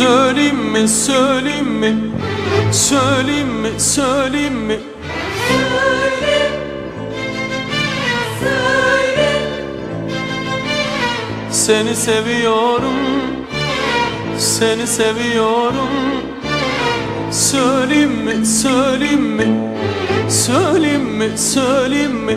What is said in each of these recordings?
mi söyleyeyim mi? Söyleyeyim mi söyleyeyim mi? Seni seviyorum Seni seviyorum. Söyleyeyim mi söyleyeyim mi? Söyleyeyim mi söyleyeyim mi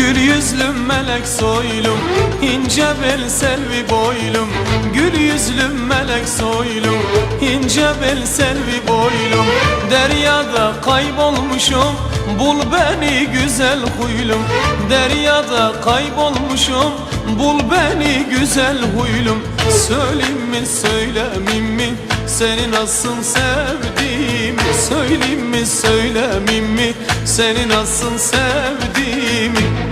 Gül yüzlüm melek soylum ince bel selvi boylum. Gül yüzlüm melek soylum ince bel selvi boylum. Deryada kaybolmuşum bul beni güzel huylum. Deryada kaybolmuşum bul beni güzel huylum. Söyleyeyim mi söylemeyeyim mi? Seni nasıl sevdiğimi Söyleyeyim mi söylemeyeyim mi? Seni nasıl sevdiğimi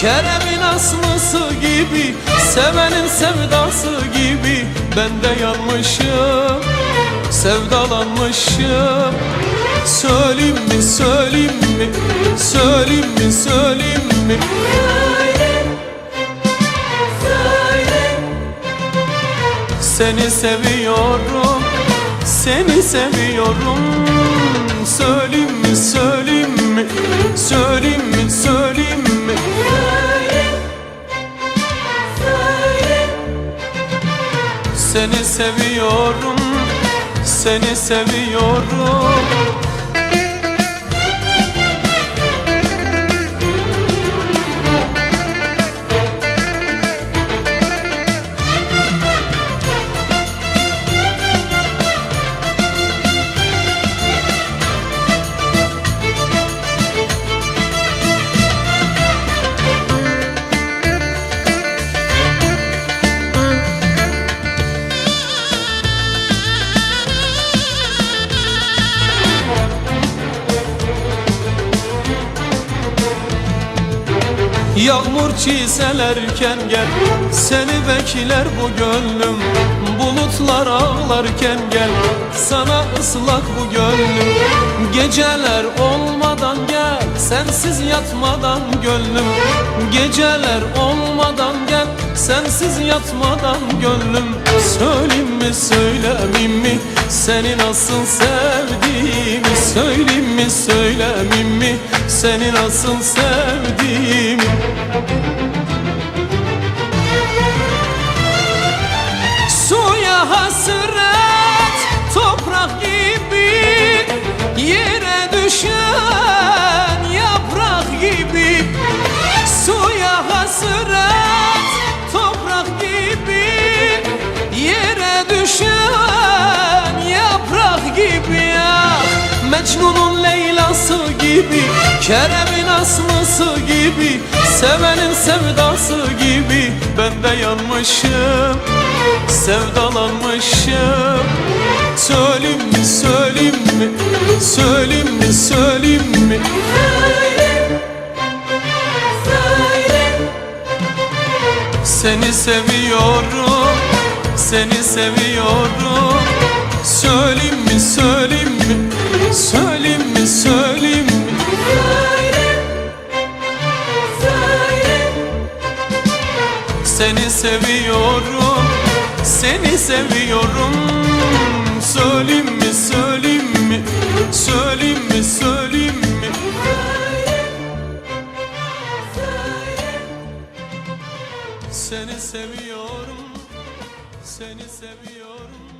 Kerem'in aslısı gibi Sevenin sevdası gibi Ben de yanmışım Sevdalanmışım. Söyleyeyim mi söyleyeyim mi Söyleyeyim mi söyleyeyim mi? Seni seviyorum Seni seviyorum. Söyleyeyim mi söyleyeyim mi Söyleyeyim mi seviyorum Seni seviyorum Yağmur çiselerken gel Seni bekler bu gönlüm. Bulutlar ağlarken gel Sana ıslak bu gönlüm. Geceler olmadan gel Sensiz yatmadan gönlüm. Geceler olmadan gel Sensiz yatmadan gönlüm. Söyleyeyim mi söylemeyeyim mi? Seni nasıl sevdiğimi Söyleyeyim mi söylemeyeyim mi? Seni nasıl sevdiğimi Suya hasret toprak gibi Yere düşen yaprak gibi. Suya hasret toprak gibi Yere düşen yaprak gibi. Ya Mecnun'un Leyla'sı gibi Kerem'in aslısı gibi Sevenin sevdası gibi Ben de yanmışım Sevdalanmışım. Söyleyeyim mi söyleyeyim mi Söyleyeyim mi söyleyeyim mi? Seni seviyorum Seni seviyorum. Söyleyeyim mi söyleyeyim mi Söyleyeyim mi seviyorum Seni seviyorum. Söyleyeyim mi söyleyeyim mi? Söyleyeyim mi söyleyeyim mi? Seni seviyorum Seni seviyorum